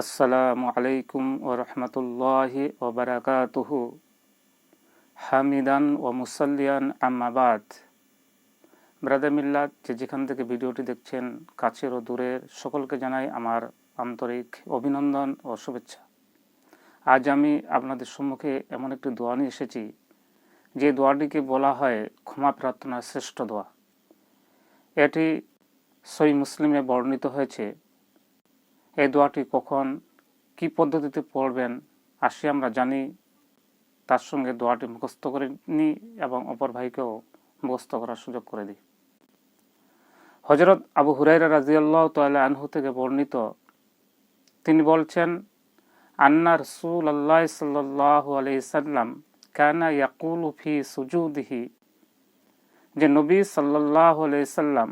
আসসালামু আলাইকুম ও রহমতুল্লাহি ও বারাকাতুহু। হামিদান ও মুসাল্লিয়ান আম্মাবাদ ব্রাদার মিল্লাত যে যেখান থেকে ভিডিওটি দেখছেন, কাছের ও দূরের সকলকে জানাই আমার আন্তরিক অভিনন্দন ও শুভেচ্ছা। আজ আমি আপনাদের সম্মুখে এমন একটি দোয়া নিয়ে এসেছি, যে দোয়াটিকে বলা হয় ক্ষমা প্রার্থনার শ্রেষ্ঠ দোয়া। এটি সই মুসলিমে বর্ণিত হয়েছে। এই দোয়াটি কখন কি পদ্ধতিতে পড়বেন, আসি আমরা জানি। তার সঙ্গে দোয়াটি মুখস্থ করে নিই এবং অপর ভাইকেও মুখস্থ করার সুযোগ করে দিই। হজরত আবু হুরাইরা রাজিয়াল্লাহ তাল্লাহ আনহু থেকে বর্ণিত, তিনি বলছেন, আন্না রসুল আল্লাহ সাল্লাহ আলাইসাল্লাম কানা ইয়াকুল ফি সুজুদিহি। যে নবী সাল্লাহ আলাইসাল্লাম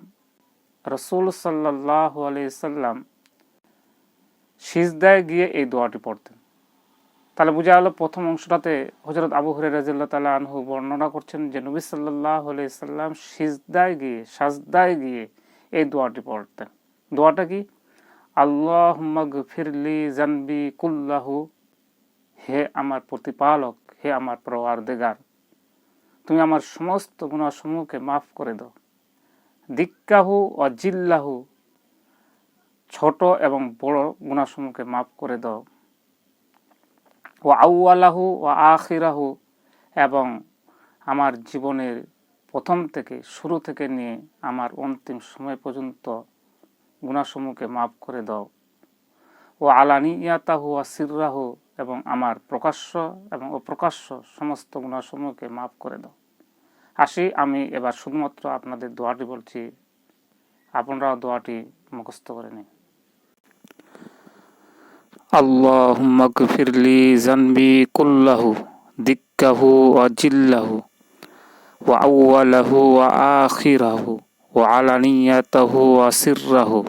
রসুল সাল্লাহ আলাইসাল্লাম সিজদায় গিয়ে এই দোয়াটি পড়তেন। তাহলে বোঝা গেল প্রথম অংশটাতে হজরত আবু হরে রাজিল্লা তালা আনহু বর্ণনা করছেন যে নবী সাল্লাহ সাল্লাম সিজদায় গিয়ে, সাজদায় গিয়ে এই দোয়াটি পড়তেন। দোয়াটা কি? আল্লাহ মগ ফিরলি জানবি কুল্লাহু। হে আমার প্রতিপালক, হে আমার প্রওয়ার দেগার তুমি আমার সমস্ত গুণাসমূহকে মাফ করে দাও। দিক্কাহু অজিল্লাহু ছোট এবং বড় গুণাসমূহকে মাফ করে দাও। ও আউআলাহু ও আখিরাহু এবং আমার জীবনের প্রথম থেকে শুরু থেকে নিয়ে আমার অন্তিম সময় পর্যন্ত গুণাসমূহকে মাফ করে দাও। ও আলানি ইয়াতাহু আসিরাহু এবং আমার প্রকাশ্য এবং অপ্রকাশ্য সমস্ত গুণাসমূহকে মাফ করে দাও। আসি, আমি এবার শুধুমাত্র আপনাদের দোয়াটি বলছি। আপনারাও দোয়াটি মুখস্থ করে নিন। اللهم اغفر لي ذنبي كله دكه وجله وأوله وآخره وعلانيته وسره.